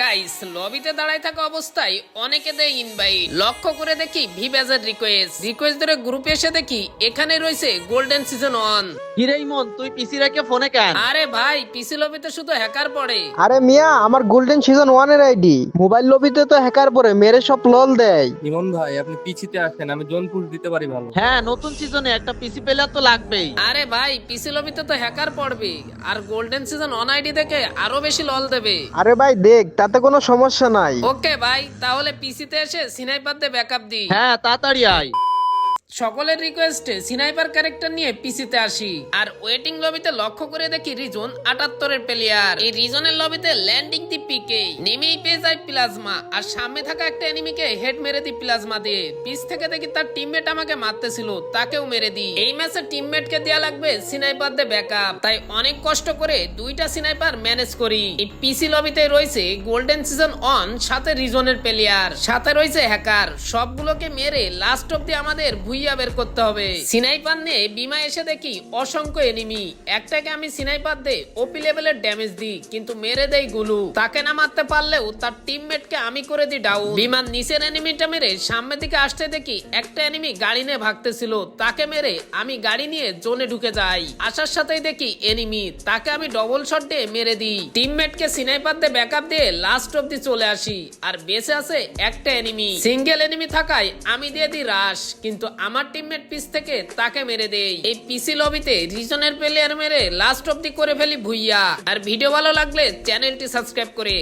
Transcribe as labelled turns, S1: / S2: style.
S1: Guys লবিতে দাঁড়ায় থাকা অবস্থায় অনেকে দেয় ইনভাইট লক্ষ্য করে দেখি ভিভ্যাজের রিকোয়েস্ট রিকোয়েস্ট ধরে গ্রুপে এসে দেখি এখানে রয়েছে গোল্ডেন সিজন ওয়ান
S2: কিরে ইমন তুই পিসি রেখে ফোনে কেন?
S1: আরে ভাই পিসি লবিতে শুধু হ্যাকার পড়ে।
S3: আরে মিয়া আমার গোল্ডেন সিজন ওয়ানের আইডি মোবাইল লবিতে তো হ্যাকার পরে মেরে সব লল দেয়।
S4: ইমন ভাই আপনি পিছিতে আসেন আমি জোন পুশ দিতে পারি ভালো।
S2: হ্যাঁ নতুন সিজনে একটা পিসি পেলে তো লাগবেই।
S1: আরে ভাই পিসি লবিতে তো হ্যাকার পড়বে আর গোল্ডেন সিজন অন আইডি দেখে আরও বেশি লল দেবে।
S3: আরে ভাই দেখ তাতে কোনো সমস্যা নাই।
S1: ওকে ভাই তাহলে পিসিতে এসে সিনাইপাতে ব্যাকআপ দিই।
S2: হ্যাঁ তাড়াতাড়ি আয়।
S1: সকলের রিকোয়েস্টে সিনাইপার ক্যারেক্টার নিয়ে পিসিতে আসি। আর ওয়েটিং লবিতে লক্ষ্য করে দেখি রিজন আটাত্তরের প্লেয়ার এই রিজনের লবিতে ল্যান্ডিং দি পিকে নেমেই পেয়ে যায় প্লাজমা আর সামনে থাকা একটা এনিমিকে হেড মেরে দি প্লাজমা দিয়ে। পিস থেকে দেখি তার টিমমেট আমাকে মারতেছিল, তাকেও মেরে দি এই ম্যাচে টিমমেটকে দেয়া লাগবে সিনাইপার দে ব্যাকআপ তাই অনেক কষ্ট করে দুইটা সিনাইপার ম্যানেজ করি। এই পিসি লবিতে রয়েছে গোল্ডেন সিজন অন সাথে রিজনের প্লেয়ার সাথে রয়েছে হ্যাকার সবগুলোকে মেরে লাস্ট অব্দি আমাদের ভুইয়া বের করতে হবে। সিনাইপার নিয়ে বিমা এসে দেখি অসংখ্য এনিমি একটাকে আমি সিনাইপার দে ওপি লেভেলের ড্যামেজ দিই, কিন্তু মেরে দেই গুলু। তাকে না মারতে পারলেও তার টিমমেটকে আমি করে দিই ডাউন বিমান নিচের এনিমিটা মেরে সামনের দিকে আসতে দেখি একটা এনিমি গাড়ি নিয়ে ভাগতেছিল। তাকে মেরে আমি গাড়ি নিয়ে জোনে ঢুকে যাই। আসার সাথেই দেখি এনিমি তাকে আমি ডবল শট দিয়ে মেরে দিই। টিমমেটকে সিনাইপার দিয়ে ব্যাকআপ দিয়ে লাস্ট অব্দি চলে আসি। আর বেঁচে আছে একটা এনিমি সিঙ্গেল এনিমি থাকায় আমি দিয়ে দিই রাশ কিন্তু আমার টিমমেট পিস থেকে তাকে মেরে দেই। এই পিসি লবিতে রিজনের প্লেয়ার মেরে লাস্ট অব্দি করে ফেলি ভুইয়া। আর ভিডিও ভালো লাগলে চ্যানেলটি সাবস্ক্রাইব করে।